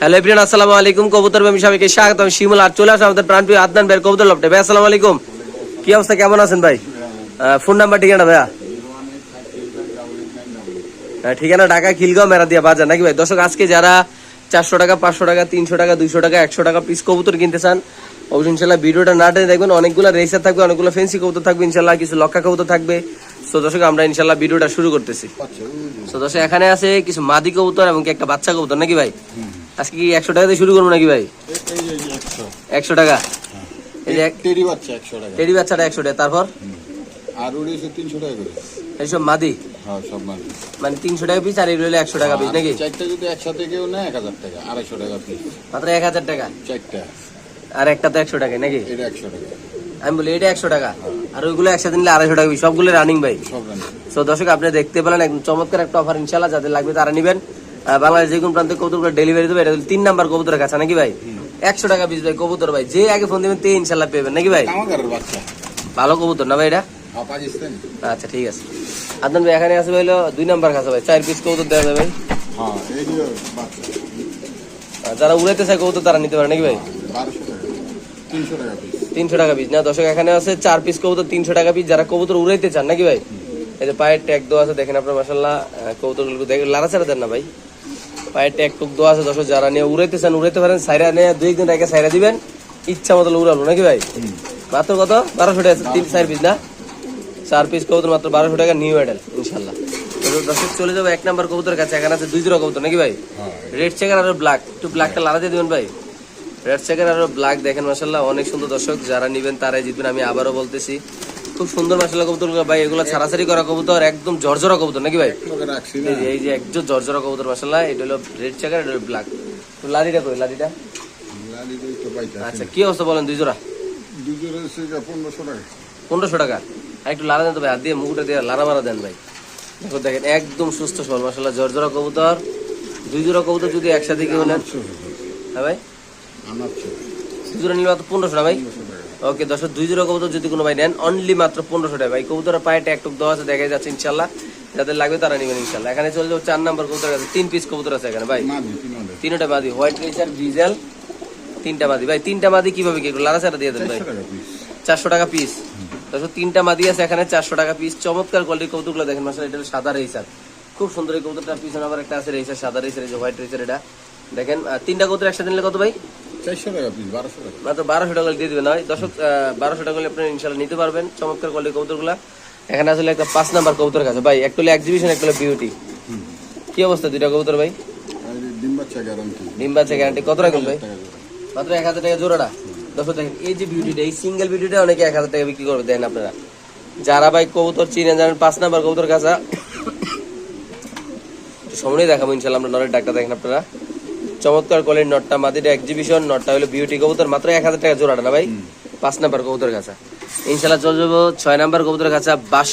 Hello everyone, আসসালামু আলাইকুম। কবুতর আমি সবাইকে স্বাগত আমি শিমুল আর চলে আসলাম আমাদের প্রাণপ্রিয় আদনান ভাইয়ের কবুতর লপটে ভাই, আসসালামু আলাইকুম। কি অবস্থা? কেমন আছেন ভাই? ফোন নাম্বার ঠিকানা ভাইয়া? ঠিকানা ঢাকা খিলগাঁও মেরা দিয়া বাজার নাকি ভাই? দর্শক, আজকে যারা চারশো টাকা, পাঁচশো টাকা, তিনশো টাকা, দুইশো টাকা, একশো টাকা পিস কবুতর কিনতে চান, অবশ্যই ইনশাল্লাহ ভিডিওটা না টেনে দেখবেন। অনেকগুলো রেসার থাকবে, অনেকগুলো ফেন্সি কবুতর থাকবে, ইনশাল্লাহ কিছু লক্ষা কবুতর থাকবে। তো দর্শক, আমরা ইনশাল্লাহ ভিডিওটা শুরু করতেছি। তো দর্শক, এখানে আছে কিছু মাদি কবুতর এবং একটা বাচ্চা কবুতর, নাকি ভাই? আজকে কি একশো টাকা দিয়ে শুরু করব নাকি ভাই? একশো টাকা। বাচ্চা একশো টাকা। টেডি বাচ্চাটা একশো টাকা। তারপর? আর তিনশো টাকা করে। এইসব মাদি? হ্যাঁ সব মানে মানে তিনশো টাকা পিস আর এগুলো একশো টাকা পিস নাকি? চারটা যদি একসাথে কেউ নেয় এক হাজার টাকা আড়াইশো টাকা পিস মাত্র এক হাজার টাকা? চারটা। আর একটা তো একশো টাকা নাকি? এটা একশো টাকা। আমি বলি এটা একশো টাকা। আর ওইগুলো একসাথে নিলে আড়াইশো টাকা। সবগুলো রানিং ভাই। দর্শক আপনি দেখতে পেলেন একদম চমৎকার একটা অফার ইনশাল্লাহ যাদের লাগবে তারা নিবেন। বাংলাদেশ যে কোন প্রান্তে কবুতর ডেলিভারি দেবে এটা তিন নাম্বার কবুতরের কাছে নাকি ভাই? একশো টাকা পিস ভাই কবুতর ভাই। যে আগে ফোন দিবেন তে ইনশাল্লাহ পেবেন নাকি ভাই? ভালো কবুতর না ভাই এটা? হ্যাঁ আচ্ছা ঠিক আছে। আদনান ভাই এখানে আছে ভাইলো দুই নাম্বার কাছে ভাই চার পিস কবুতর দেওয়া যাবে। হ্যাঁ যারা উড়াইতে চায় কবুতর তারা নিতে পারে নাকি ভাই? তিনশো টাকা পিস তিনশো টাকা পিস না দর্শক এখানে আছে চার পিস কবুতর তিনশো টাকা পিস যারা কবুতর উড়াইতে চান নাকি ভাই? এই যে পায়ের ট্যাগ দেওয়া আছে দেখেন আপনার মাসাল্লাহ কবুতরগুলো দেখেন লারা ছাড়া দেন না ভাই। পায়ের ট্যাগ টুক দেওয়া আছে দর্শক যারা নিয়ে উড়াইতে চান উড়াইতে পারেন সাইরা নিয়ে দুই একদিন আগে সাইরা দিবেন ইচ্ছা মতো উড়াবো নাকি ভাই? মাত্র কত? বারোশো টাকা তিন চার পিস না? চার পিস কবুতর মাত্র বারোশো টাকা নিউ অ্যাডেল ইনশাল্লাহ। দর্শক চলে যাব এক নাম্বার কবুতরের কাছে এখানে আছে দুই জোড়া কবুতর নাকি ভাই? হ্যাঁ। রেড চেকার আর ব্ল্যাক একটু ব্ল্যাকটা লালা দিয়ে দিবেন ভাই। রেড চেকার আর ব্ল্যাক দেখেন মাসাল্লাহ অনেক সুন্দর দর্শক যারা নিবেন তারাই জিতবেন আমি আবারও বলতেছি। খুব সুন্দর মাসাল্লাহ কবুতর ভাই এগুলো ছাড়াছাড়ি করা কবুতর একদম জর্জরা কবুতর নাকি ভাই? এই যে একজন জর্জরা কবুতর মাসাল্লাহ এটা হলো রেড চেকার এটা হলো ব্ল্যাক তো লালিটা কই লালিটা? তো আচ্ছা কি অবস্থা বলেন দুই জোড়া? হচ্ছে পনেরোশো টাকা। পনেরোশো টাকা? আর একটু লারা দেন তো ভাই হাত দিয়ে মুখটা দিয়ে লারা মারা দেন ভাই। দেখো দেখেন একদম সুস্থ সবল মাসাল্লাহ জর্জরা কবুতর। দুই জোড়া কবুতর যদি একসাথে কেউ নেন। হ্যাঁ ভাই? আমার দুই জোড়া নিলে মাত্র পনেরোশো না ভাই? টাকা ওকে দর্শক দুই জোড়া কবুতর যদি কোনো ভাই নেন অনলি মাত্র পনেরোশো টাকা। ভাই কবুতরের পায়ে ট্যাকটুক দেওয়া আছে দেখা যাচ্ছে ইনশাল্লাহ। যাদের লাগবে তারা নেবেন ইনশাল্লাহ। এখানে চলে যাব চার নাম্বার কবুতর আছে তিন পিস কবুতর আছে এখানে ভাই। তিনটা মাদি হোয়াইট রেচার ডিজেল তিনটা মাদি। ভাই তিনটা মাদি কীভাবে কি লারা ছাড়া দিয়ে দেন ভাই। চারশো টাকা পিস টাকা দর্শক তিনটা মাদি আছে এখানে চারশো টাকা পিস চমৎকার কোয়ালিটির কবুতরগুলো দেখেন মাসাল এটা সাদা রেসার খুব সুন্দর এই কবুতরটা পিছনে আবার একটা আছে রেসার সাদা রেসার এই যে হোয়াইট রেসার এটা। দেখেন তিনটা কবুতর একসাথে নিলে কত ভাই? চারশো টাকা পিস বারোশো টাকা। মাত্র বারোশো টাকা দিয়ে দিবেন হয় দর্শক বারোশো টাকা হলে আপনি ইনশাল্লাহ নিতে পারবেন। চমৎকার কোয়ালিটি কবুতরগুলা। এখানে আসলে একটা পাঁচ নাম্বার কবুতর কাছে। ভাই একটা হলো এক্সিবিশন একটা হলো বিউটি কি অবস্থা দুইটা কবুতর ভাই? ডিম বাচ্চা গ্যারান্টি ডিম বাচ্চা গ্যারান্টি কত রাখবেন ভাই? মাত্র এক হাজার টাকা জোড়াটা। দর্শক দেখেন এই যে বিউটিটা এই সিঙ্গেল বিউটিটা অনেকে এক হাজার টাকা বিক্রি করবে দেন আপনারা। যারা ভাই কবুতর চিনে জানেন পাঁচ নাম্বার কবুতর কাছা সামনে দেখাবো ইনশাল্লাহ আমরা নরের ডাক্তার দেখেন আপনারা। চমৎকার কোয়ালিটির নটটা মাদিটা এক্সিবিশন নটটা হলো বিউটি কবুতর মাত্র এক হাজার টাকা জোড়াটা না ভাই? পাঁচ নাম্বার কবুতর কাছা ইনশাল্লাহ চলে যাব ছয় নাম্বার কবুতর কাছা বাস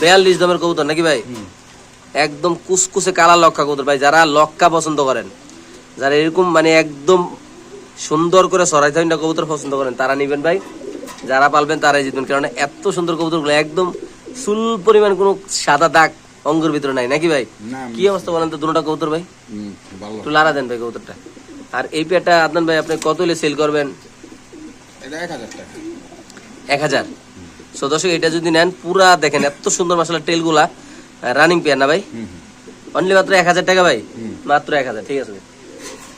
বিয়াল্লিশ দামের কবুতর নাকি ভাই? একদম কুসকুসে কালা লক্কা কবুতর ভাই যারা লক্কা পছন্দ করেন যারা এরকম মানে একদম সুন্দর করে সরাই থাইনা কবুতর পছন্দ করেন তারা নিবেন ভাই। যারা পালবেন তারাই জিতবেন কারণ এত সুন্দর কবুতরগুলো একদম সুল পরিমাণ কোনো সাদা দাগ অঙ্গের ভিতরে নাই নাকি ভাই? কি অবস্থা বলেন তো দুটোটা কবুতর ভাই? একটু লারা দেন ভাই কবুতরটা। আর এই পেয়ারটা আদনান ভাই আপনি কত হলে সেল করবেন? এক হাজার সো দর্শক এটা যদি নেন পুরা দেখেন এত সুন্দর মশলা টেলগুলা রানিং পেয়ার না ভাই? অনলি মাত্র এক হাজার টাকা ভাই? মাত্র এক হাজার ঠিক আছে।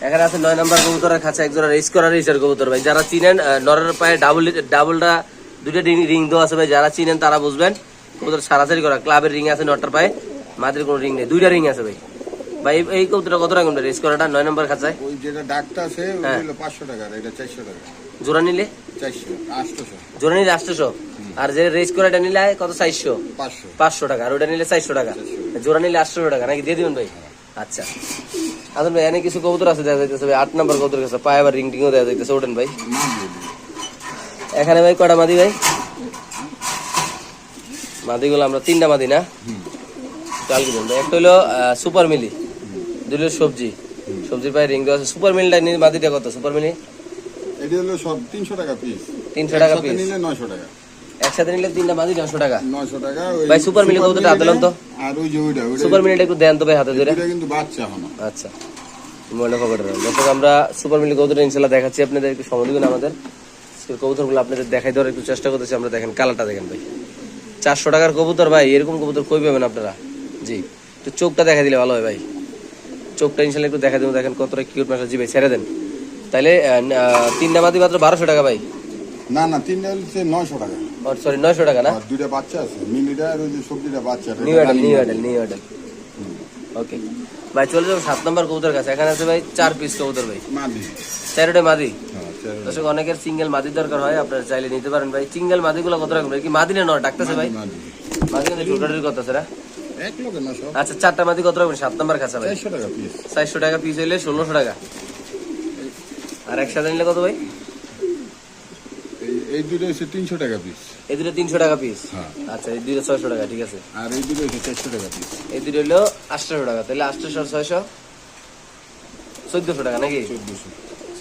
এখানে আছে নয় নাম্বার কবুতরের কাছে একজোড়া রেস করা রেসের কবুতর ভাই। যারা চিনেন নরের পায়ে ডাবল ডাবলটা দুইটা রিং রিং দেওয়া আছে ভাই যারা চিনেন তারা বুঝবেন। কবুতর সারাসারি করা ক্লাবের রিং আছে নটার পায়ে মাদের কোনো রিং নেই দুইটা রিং আছে ভাই। ভাই এই- কবুতরটা কত টাকা রেস করাটা নয় নাম্বার খাঁচায়। ওই যেটা ডাকটা আছে ওই হ্যাঁ। পাঁচশো টাকা এটা চারশো টাকা। জোড়া নিলে? চারশো আটশোশো। জোড়া নিলে আটশোশো? আর যে রেস করাটা নিলে কত? চারশো? পাঁচশো। টাকা আর ওটা নিলে চারশো টাকা। জোড়া নিলে আটশো টাকা নাকি দিয়ে দিবেন ভাই? আচ্ছা। আসুন ভাই এনে কিছু কবুতর আছে দেখা যাইতেছে ভাই আট নাম্বার কবুতর কাছে পায়ে আবার রিং টিংও দেখা যাইতেছে ওঠেন ভাই। এখানে ভাই কটা মাদি ভাই? মাদিগুলো আমরা তিনটা মাদি না? চাল কি ভাই একটা হলো সুপার মিলি। দুই হলো সবজি। সবজির পায়ে রিং দেওয়া আছে। সুপার মিলটা নিয়ে মাদিটা কত? সুপার মিলি এটা হলো সব তিনশো টাকা পিস তিনশো টাকা একসাথে পিস নিলে টাকা। একসাথে নিলে তিনটা টাকা। ভাই, সুপার মিলে হাতে তো। আর ওই যে ওইটা ওইটা সুপার মিলিটা একটু দেন তো ভাই হাতে ধরে। এটা কিন্তু বাচ্চা হলো আচ্ছা। মোবাইলটা পকেটে দর্শক আমরা সুপার মিলি কবুতর দেখাচ্ছি। আপনাদের একটু সময় দিবেন আমাদের। কবুতরগুলো আপনাদের দেখাই দেওয়ার একটু চেষ্টা করতেছি। আমরা দেখেন কালারটা দেখেন ভাই। চারশো টাকার কবুতর ভাই এরকম কবুতর কই পাবেন আপনারা? জি। তো চোখটা দেখা দিলে ভালো হয় ভাই। চোখটা ইনশাল্লাহ একটু দেখা দেবেন দেখেন কতটা কিউট মাসা জি ভাই ছেড়ে দেন। তাহলে আহ, আহ, তিন নামাদি মাত্র বারোশো টাকা ভাই। না না তিনটা হচ্ছে নয়শো টাকা। সরি নয়শো টাকা না? দুইটা বাচ্চা আছে মিনিটা আর ওই যে সবজিটা বাচ্চা নিউ অ্যাডেল নিউ বাচ্চা। নিউ অ্যাডেল ওকে ভাই চলে যাব সাত নম্বর কবুতর কাছে। এখানে আছে ভাই চার পিস কবুতর ভাই। মাদি। চারটে মাদি। হ্যাঁ দর্শক অনেকের সিঙ্গেল মাদি দরকার হয় আপনারা চাইলে নিতে পারেন ভাই। সিঙ্গেল মাদিগুলো কত রাখবেন কি মাদি না ডাকতেছে ভাই। মাদি। মাদি কিন্তু আছে আচ্ছা চারটা মাদি কত রাখবেন? সাত নম্বর কাছে ভাই। চারশো টাকা পিস হইলে ষোলোশো টাকা। আর একসাথে নিলে কত ভাই? এই এই দুটো হচ্ছে তিনশো টাকা পিস এই দুটো তিনশো টাকা পিস হ্যাঁ। আচ্ছা এই দুটো ছয়শো টাকা ঠিক আছে। আর এই দুটো হচ্ছে চারশো টাকা পিস এই দুটো হলো আটশোশো টাকা তাহলে আটশোশো ছয়শো চোদ্দশো টাকা নাকি? চোদ্দশো।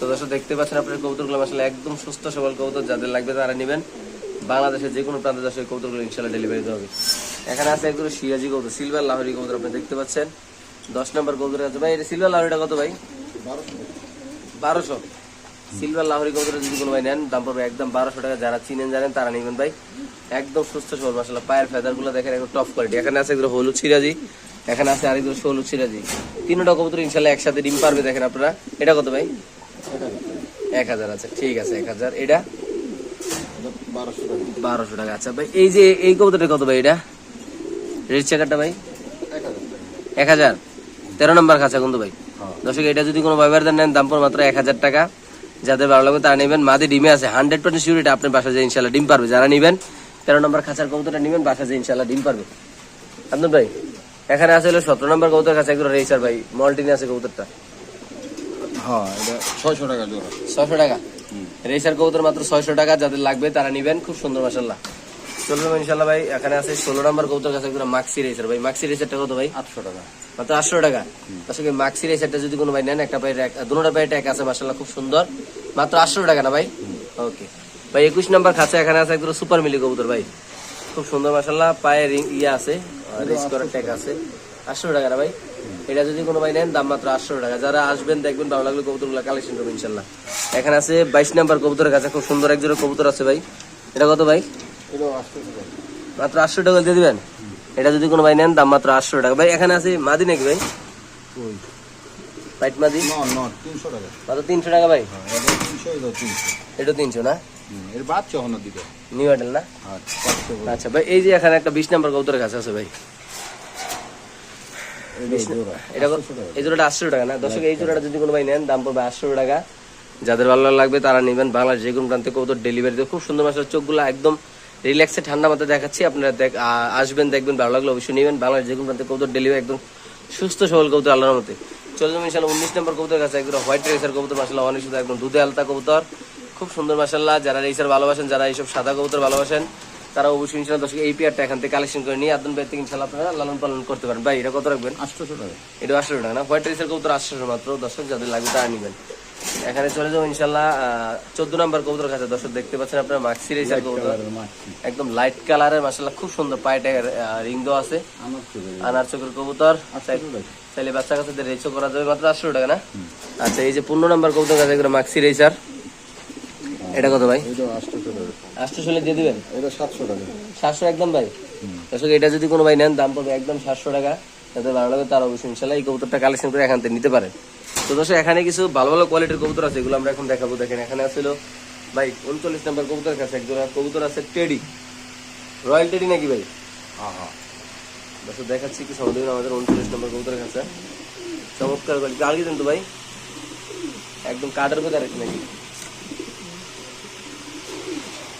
সদস্য দেখতে পাচ্ছেন আপনার কবুতরগুলো আসলে একদম সুস্থ সবল কবুতর যাদের লাগবে তারা নেবেন। বাংলাদেশের যে কোনো প্রান্তে দেশে কবুতরগুলো ইনশাল্লাহ ডেলিভারি দেওয়া হবে। এখানে আছে একদম সিরাজি কবুতর সিলভার লাহরি কবুতর আপনি দেখতে পাচ্ছেন। দশ নম্বর কবুতর আছে ভাই, এটা সিলভার লাহরিটা কত ভাই? বারোশো। সিলভার লাহরি কবুতর যদি কোনো ভাই নেন, দাম পড়বে একদম বারোশো টাকা। যারা চিনেন, জানেন, তারা নেবেন ভাই। একদম সুস্থ সবল মাসাল্লাহ পায়ের ফেদারগুলো দেখেন, একদম টপ কোয়ালিটি এখানে আছে একদম হলুদ সিরাজি, এখানে আছে আরেকদম হলুদ সিরাজি। তিনটা কবুতর ইনশাল্লাহ একসাথে ডিম পারবে, দেখেন আপনারা। এটা কত ভাই? এক হাজার আছে। ঠিক আছে, এক হাজার। এটা? বারোশো টাকা। আচ্ছা ভাই, এই যে, এই কবুতরটা কত ভাই এটা? ভাই? এক হাজার। তেরো নম্বর খাঁচা কিন্তু ভাই। হ্যাঁ। দর্শক এটা যদি কোনো নেন দাম পড়ে মাত্র এক হাজার টাকা। যাদের ভালো লাগবে তারা নেবেন। মাদি ডিমে আছে হান্ড্রেড পার্সেন্ট সিউরিটি আপনার বাসা যে ইনশাল্লাহ ডিম পারবে। যারা নেবেন তেরো নম্বর খাঁচার কবুতরটা নেবেন বাসা যে ইনশাল্লাহ ডিম পারবে। আন্দন ভাই এখানে আছে হলো সতেরো নম্বর কবুতর কাছে একদম রেসার ভাই। মল্টিনে আছে কবুতরটা। হ্যাঁ এটা ছয়শো টাকা জোড়া। ছয়শো টাকা। রেসার কবুতর মাত্র ছয়শো টাকা। যাদের লাগবে তারা নিবেন। খুব সুন্দর মাসাল্লাহ চলবে ইনশাল্লাহ ভাই এখানে আছে ষোলো নম্বর কবুতর কাছে একদম মাক্সি রেসার ভাই। মাক্সি রেসারটা কত ভাই? আটশো টাকা। মাত্র আটশো টাকা। আসলে মাক্সি রেসারটা যদি কোনো ভাই নেন একটা পায়ে দুটা পায়ে ট্যাগ আছে মাসাল্লাহ খুব সুন্দর। মাত্র আটশো টাকা না ভাই? ওকে। ভাই একুশ নম্বর খাঁচা এখানে আছে একদম সুপার মিলি কবুতর ভাই। খুব সুন্দর মাসাল্লাহ পায়ে রিং ইয়ে আছে রেস করার ট্যাগ আছে। আটশো টাকা না ভাই? এটা যদি কোনো ভাই নেন দাম মাত্র আটশো টাকা। যারা আসবেন দেখবেন ভালো লাগলে কবুতরগুলো কালেকশন করবেন ইনশাল্লাহ এখানে আছে বাইশ নাম্বার কবুতরের কাছে খুব সুন্দর এক জোড়া কবুতর আছে ভাই। এটা কত ভাই? মাত্র আটশো টাকা দিয়ে দিবেন? এটা যদি কোনো ভাই নেন দাম মাত্র আটশো টাকা। ভাই এখানে আছে মাদি নাকি ভাই? পাইট মাদি? তিনশো টাকা। মাত্র তিনশো টাকা ভাই? হ্যাঁ এটা তিনশো না? এর বাচ্চা নিউ করে। আচ্ছা ভাই এই যে এখানে একটা বিশ নাম্বার কবুতরের কাছে আছে ভাই। এটা। এই জোড়াটা আটশো টাকা না? দর্শক এই জোড়াটা যদি কোনো ভাই নেন দাম পড়বে আটশো টাকা। যাদের ভালো লাগবে তারা নেবেন বাংলাদেশ যে কোনো প্রান্তে কবুতর ডেলিভারিতে খুব সুন্দর মাসের চোখগুলো একদম রিল্যাক্সে ঠান্ডা মাথায় দেখাচ্ছি আপনারা দেখ আসবেন দেখবেন ভালো লাগলে অবশ্যই নেবেন। বাংলাদেশ যে কোনো প্রান্তে কবুতর ডেলিভারি একদম সুস্থ সবল কবুতর আল্লাহর মতে চলে যাবেন ইনশাল্লাহ উনিশ নম্বর কবুতর কাছে একদম হোয়াইট রেসার কবুতর মাসাল্লাহ অনেক সুন্দর একদম দুধে আলতা কবুতর। খুব সুন্দর মাসাল্লাহ যারা রেসার ভালোবাসেন যারা এইসব সাদা কবুতর ভালোবাসেন তারা অবশ্যই ইনশাল্লাহ দর্শক এই পেয়ারটা এখান থেকে কালেকশন করে নিয়ে আদন থেকে ইনশাল্লাহ আপনারা লালন পালন করতে পারেন। ভাই এটা কত রাখবেন? আটশোশো টাকা। এটা আটশো টাকা না? হোয়াইট রাইসের কবুতর আটশো মাত্র। দর্শক যাদের লাগবে তারা নেবেন। এখানে চলে যাব ইনশাল্লাহ চোদ্দ নম্বর কবুতর কাছে। দর্শক দেখতে পাচ্ছেন আপনার মাক্সি কবুতর। একদম লাইট কালারের মাসাল্লাহ খুব সুন্দর পায়ে রিং দেওয়া আছে। আনার চোখের কবুতর। চাইলে বাচ্চা কাছে রেচো করা যাবে। মাত্র আটশো টাকা না? আচ্ছা এই যে পনেরো নম্বর কবুতর কাছে এগুলো মাক্সি এটা কত ভাই? আটশো ষোলো দিয়ে দিবেন? এটা সাতশো টাকা। সাতশো একদম ভাই? দর্শক এটা যদি কোনো ভাই নেন দাম পড়বে একদম সাতশো টাকা। যাতে ভালো লাগে তার অবশ্যই ইনশাল্লাহ এই কবুতরটা কালেকশন করে এখান থেকে নিতে পারেন। তো দর্শক এখানে কিছু ভালো ভালো কোয়ালিটির কবুতর আছে এগুলো আমরা এখন দেখাবো। দেখেন এখানে আছিল ভাই উনচল্লিশ নম্বর কবুতর কাছে একজোড়া কবুতর আছে টেডি। রয়্যাল টেডি নাকি ভাই? হ্যাঁ হ্যাঁ দর্শক দেখাচ্ছি কি দেবেন আমাদের উনচল্লিশ নম্বর কবুতরের কাছে। চমৎকার কোয়ালিটি আর কি দেন তো ভাই? একদম কাঠের কোথায় রাখি নাকি?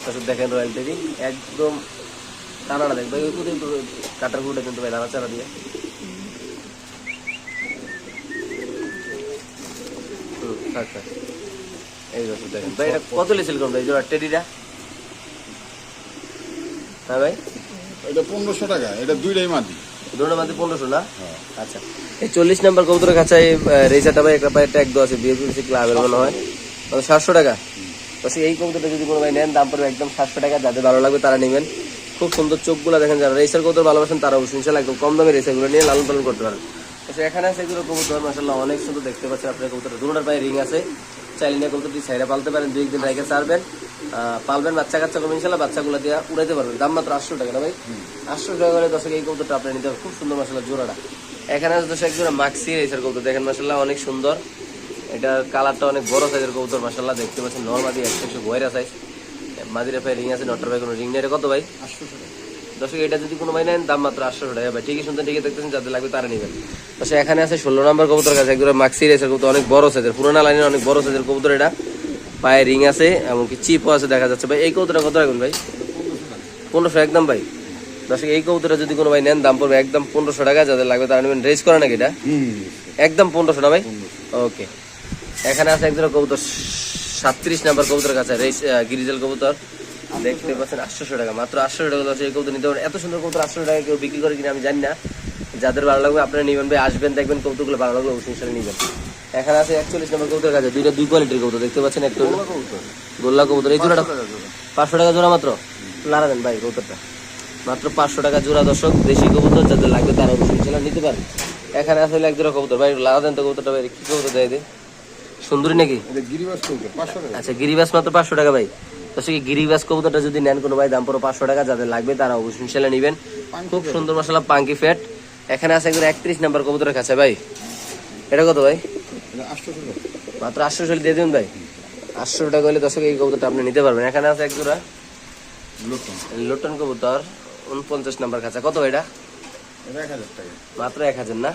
দর্শক দেখেন রয়্যাল টেডি। একদম টানাটা দেখ ভাই ওই কোথায় কাটার কুটে কিন্তু ভাই দানা চারা দিয়ে। হুম, থাক, থাক। এই দর্শক দেখেন ভাই এটা কত লেছিল কোন ভাই জোড়া টেডিটা? হ্যাঁ ভাই। এটা পনেরোশো টাকা এটা দুইটাই মাটি। দুটো মাত্র পনেরোশো না? আচ্ছা। এই চল্লিশ নাম্বার কবুতরের কাছে রেজারটা ভাই একটা পায়ে ট্যাগ দেওয়া আছে বিএপিসি ক্লাবের মনে হয়। মানে সাতশো টাকা। তো এই কবুতরটা যদি কোনো ভাই নেন দাম পড়বে একদম সাতশো টাকা যাদের ভালো লাগবে তারা নেবেন। খুব সুন্দর চোখগুলো দেখেন যারা রেসার কবুতর ভালোবাসেন তারা অবশ্যই ইনশাল্লাহ একদম কম দামে রেসারগুলো নিয়ে লালন পালন করতে পারেন। আচ্ছা এখানে আছে এগুলো কবুতর মাসাল্লাহ অনেক সুন্দর দেখতে পাচ্ছেন আপনার কবুতর। দুটোর পায়ে রিং আছে। চাইলে নিয়ে কবুতরটি সাইডে পালতে পারেন দুই একদিন ছাড়বেন। আহ, পালবেন বাচ্চা কাচ্চা করবেন ইনশাল্লাহ বাচ্চাগুলো দিয়ে উড়াইতে পারবেন। দাম মাত্র আটশো টাকা না ভাই? আটশো টাকা করে দশকে এই কবুতরটা আপনি নিতে পারবেন। খুব সুন্দর মাসাল্লাহ জোড়াটা। এখানে আছে দশ এক মাক্সি রেসার কবুতর। দেখেন মাসাল্লাহ অনেক সুন্দর। এটার কালারটা অনেক বড় সাইজের কবুতর মাসাল্লাহ দেখতে পাচ্ছেন। নর্মাদি একশো বয়রা সাইজ মাদিরে পায়ে রিং আছে নটার পায়ে কোনো রিং নেই। কত ভাই? আটশোশো টাকা। দর্শক এটা যদি কোনো ভাই নেন দাম মাত্র আটশো টাকা। ভাই ঠিকই শুনতে ঠিকই দেখতেছেন যাদের লাগবে তারা নেবেন। দর্শক এখানে আছে ষোলো নম্বর কবুতর কাছে একদম মাক্সি রেসের কবুতর অনেক বড় সাইজের পুরোনো লাইনের অনেক বড় সাইজের কবুতর এটা। পায়ে রিং আছে এমনকি চিপও আছে দেখা যাচ্ছে। ভাই এই কবুতরটা কত রাখবেন ভাই? পনেরোশো একদম ভাই। দর্শক এই কবুতরটা যদি কোনো ভাই নেন দাম পড়বে একদম পনেরোশো টাকা। যাদের লাগবে তারা নেবেন। রেস করে নাকি এটা? একদম পনেরোশো না ভাই? ওকে এখানে আছে একজন কবুতর সাতত্রিশ নাম্বার কবুতর কাছে রেস গিরিজাল কবুতর। দেখতে পাচ্ছেন আটশোশো টাকা। মাত্র আটশো টাকা দশ এই কবুতর নিতে পারেন এত সুন্দর কবুতর আটশো টাকা কেউ বিক্রি করে কিনা আমি জানি না। যাদের ভালো লাগবে আপনারা নিবেন ভাই আসবেন দেখবেন কবুতরগুলো ভালো লাগবে অবশ্যই সেটা নিবেন। এখানে আছে একচল্লিশ নম্বর কবুতর কাছে দুইটা দুই কোয়ালিটির কবুতর দেখতে পাচ্ছেন একটু গোল্লা কবুতর। এই জোড়াটা পাঁচশো টাকা জোড়া। মাত্র? লাড়া দেন ভাই কবুতরটা। মাত্র পাঁচশো টাকা জোড়া দর্শক দেশি কবুতর যাদের লাগবে তারা অবশ্যই সেটা নিতে পারেন এখানে আসলে এক জোড়া কবুতর। ভাই লাগা দেন তো কবুতরটা ভাই কি কবুতর দেয় সুন্দরী নাকি? আচ্ছা গিরিবাস মাত্র পাঁচশো টাকা ভাই। তো সে গিরিবাস কবুতরটা যদি নেন কোনো ভাই দাম পড়ো পাঁচশো টাকা যাদের লাগবে তারা অবশ্যই ইনশাল্লাহ নিবেন। খুব সুন্দর মশলা পাঙ্কি ফ্যাট এখানে আছে একদম একত্রিশ নাম্বার কবুতরের কাছে ভাই। এটা কত ভাই? মাত্র আটশো চল্লিশ দিয়ে দিন ভাই। আটশো টাকা হলে দশকে এই কবুতরটা আপনি নিতে পারবেন। এখানে আছে এক জোড়া লোটন। কবুতর উনপঞ্চাশ নাম্বার কাছে কত এটা? মাত্র এক হাজার না?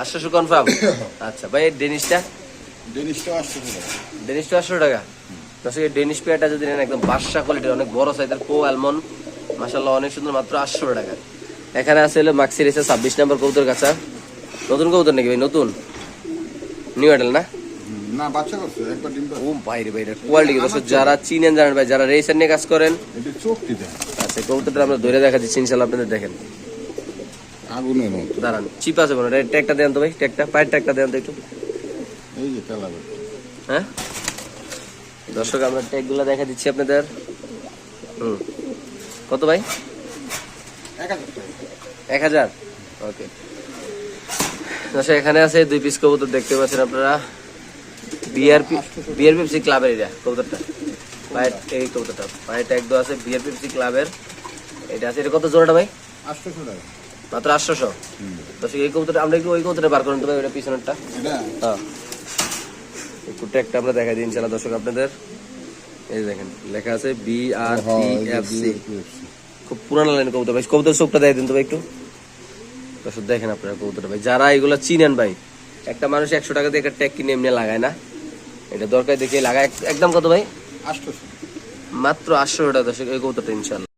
আটশোশো কনফার্ম। আচ্ছা ভাই ডেনিসটা? ডেনিসটাও আটশোশো টাকা। ডেনিসটা আটশো টাকা? দর্শক এই ডেনিশ পেয়ারটা যদি নেন একদম বাদশা কোয়ালিটির অনেক বড় সাইজের কো অ্যালমন্ড মাসাল্লাহ অনেক সুন্দর মাত্র আটশো টাকা। এখানে আছে হলো মাক্সি রেসে ছাব্বিশ নম্বর কবুতর কাছা নতুন কবুতর নাকি ভাই? নতুন? নিউ অ্যাডেল না? না বাচ্চা করছে একবার ডিম ও বাইরে বাইরে কোয়ালিটি দর্শক? যারা চিনেন জানেন ভাই যারা রেসার নিয়ে কাজ করেন এটা আচ্ছা কবুতরটা আমরা ধরে দেখা দিচ্ছি ইনশাল্লাহ আপনাদের দেখেন। আগুনের মতো। দাঁড়ান চিপ আছে ট্যাগটা দেন তো ভাই ট্যাগটা পায়ের ট্যাগটা দেন তো একটু। এই যে তেলা হ্যাঁ? দর্শক আমরা ট্যাগগুলো দেখা দিচ্ছি আপনাদের। হুম। কত ভাই? এক হাজার। ওকে। দর্শক এখানে আছে দুই পিস কবুতর দেখতে পাচ্ছেন আপনারা। বিআরপি বিআরপিএফসি ক্লাবের এটা কবুতরটা। পায়ের এই কবুতরটা পায়ের ট্যাগ দেওয়া আছে বিআরপিএফসি ক্লাবের এটা আছে এটা কত জোড়াটা ভাই? আটশোশো টাকা। মাত্র আটশোশো। দর্শক এই কবুতরটা আমরা কি ওই কবুতরটা বার করেন তো ভাই ওটা পিছনেরটা? হ্যাঁ। ট্যাগটা আমরা দেখাই দিই ইনশাল্লাহ দর্শক আপনাদের। এই দেখেন লেখা আছে বি আর এফ সি খুব পুরানো লাইন কবুতর ভাই। কবুতর চোখটা দেয় দিন তো ভাই একটু। দর্শক দেখেন আপনারা কবুতরটা ভাই। যারা এগুলো চিনেন ভাই একটা মানুষ একশো টাকা দিয়ে একটা ট্যাগ কিনে এমনি লাগায় না। এটা দরকার দেখে লাগায়। একদম কত ভাই? আটশোশো মাত্র আটশো টাকা দর্শক এই কবুতরটা ইনশাল্লাহ